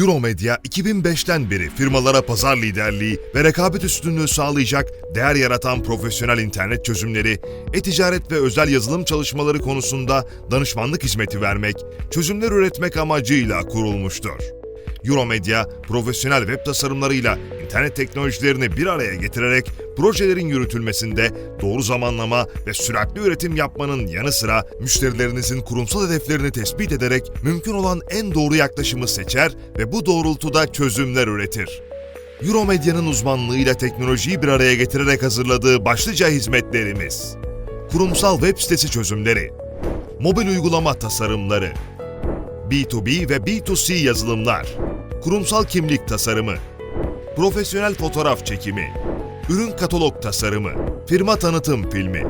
Euromedya 2005'ten beri firmalara pazar liderliği ve rekabet üstünlüğü sağlayacak değer yaratan profesyonel internet çözümleri, e-ticaret ve özel yazılım çalışmaları konusunda danışmanlık hizmeti vermek, çözümler üretmek amacıyla kurulmuştur. Euromedya, profesyonel web tasarımlarıyla internet teknolojilerini bir araya getirerek projelerin yürütülmesinde doğru zamanlama ve süratli üretim yapmanın yanı sıra müşterilerinizin kurumsal hedeflerini tespit ederek mümkün olan en doğru yaklaşımı seçer ve bu doğrultuda çözümler üretir. Euromedya'nın uzmanlığıyla teknolojiyi bir araya getirerek hazırladığı başlıca hizmetlerimiz. Kurumsal web sitesi çözümleri, mobil uygulama tasarımları, B2B ve B2C yazılımlar, kurumsal kimlik tasarımı, profesyonel fotoğraf çekimi, ürün katalog tasarımı, firma tanıtım filmi.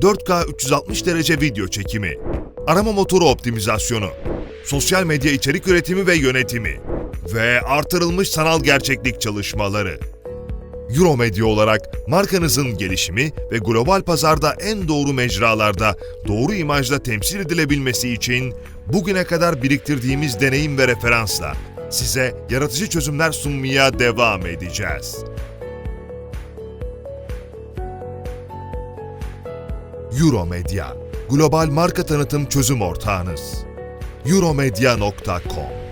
...4K 360 derece video çekimi, arama motoru optimizasyonu, sosyal medya içerik üretimi ve yönetimi ve artırılmış sanal gerçeklik çalışmaları. Euromedya olarak markanızın gelişimi ve global pazarda en doğru mecralarda doğru imajla temsil edilebilmesi için bugüne kadar biriktirdiğimiz deneyim ve referansla size yaratıcı çözümler sunmaya devam edeceğiz. Euromedya, global marka tanıtım çözüm ortağınız. euromedya.com